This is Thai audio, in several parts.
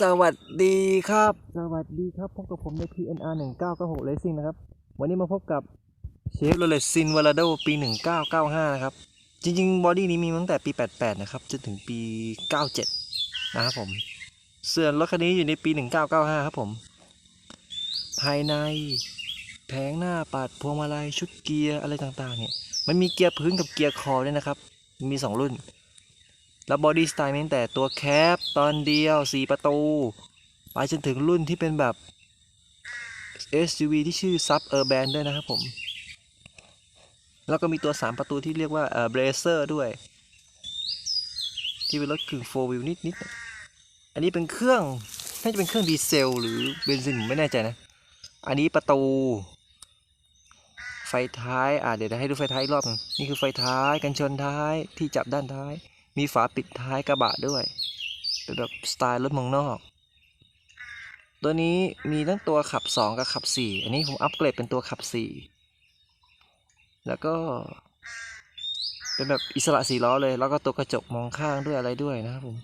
สวัสดีครับ สวัสดีครับพบกับผมใน PNR 1996 Racing นะครับ วันนี้มาพบกับเชฟโรเลตซินวาลาโดปี 1995 นะครับ จริง ๆ บอดี้นี้มีมาตั้งแต่ปี 88 นะครับ จนถึงปี 97 นะครับผมส่วนรถคันนี้อยู่ในปี 1995 ครับผม ภายในแผงหน้าปัดพวงมาลัยชุดเกียร์อะไรต่างๆ เนี่ย มันมีเกียร์พื้นกับเกียร์คอด้วยนะครับ มี 2 รุ่น แล้วบอดี้สไตล์ตั้งแต่ตัวแคปตอนเดียว 4 ประตู ไปจนถึงรุ่นที่เป็นแบบ SUV ที่ชื่อ Sub Urban ด้วยนะครับผม แล้วก็มีตัว 3 ประตูที่เรียกว่าเอ่อ Blazer ด้วย ที่เป็นรถกึ่ง4 wheel นิดๆน่ะอันนี้เป็นเครื่อง น่าจะเป็นเครื่องดีเซล หรือเบนซินผมไม่แน่ใจนะ อันนี้ประตู ไฟท้าย อ่าเดี๋ยวให้ดูไฟท้ายอีกรอบนึงนี่คือไฟท้าย กันชนท้ายที่จับด้านท้าย มีฝาปิดท้ายกระบะด้วย เป็นแบบสไตล์รถเมืองนอก ตัวนี้มีทั้งตัวขับ 2 กับขับ 4 อันนี้ผมอัปเกรดเป็นตัวขับ 4 แล้วก็เป็นแบบอิสระสี่ล้อเลย แล้วก็ตัวกระจกมองข้างด้วยอะไรด้วยนะครับผม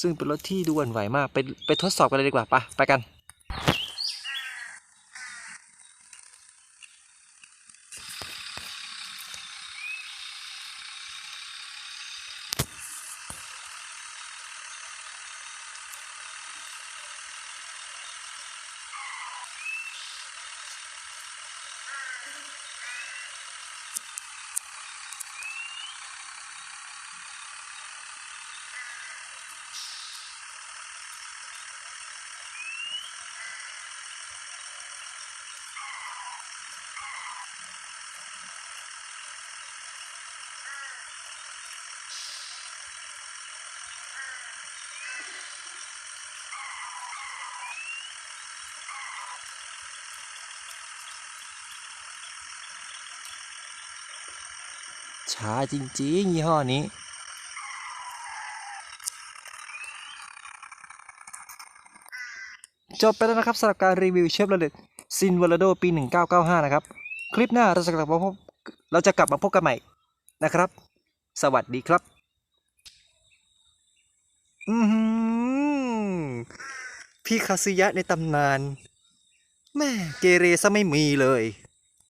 ซึ่งเป็นรถที่ดูหวั่นไหวมาก ไปไปทดสอบกันเลยดีกว่าไปะไปกัน ช้าจริงๆยี่ห้อนี้ จบไปแล้วนะครับสำหรับการรีวิวเชฟโรเลตซินว a ลโดปี 1995 นะครับ คลิปหน้าเราจะกลับมาพบเราจะกลับมาพบกันใหม่นะครับ สวัสดีครับ อือหือพี่คาซึยะในตำนาน แม่เกเรซะไม่มีเลย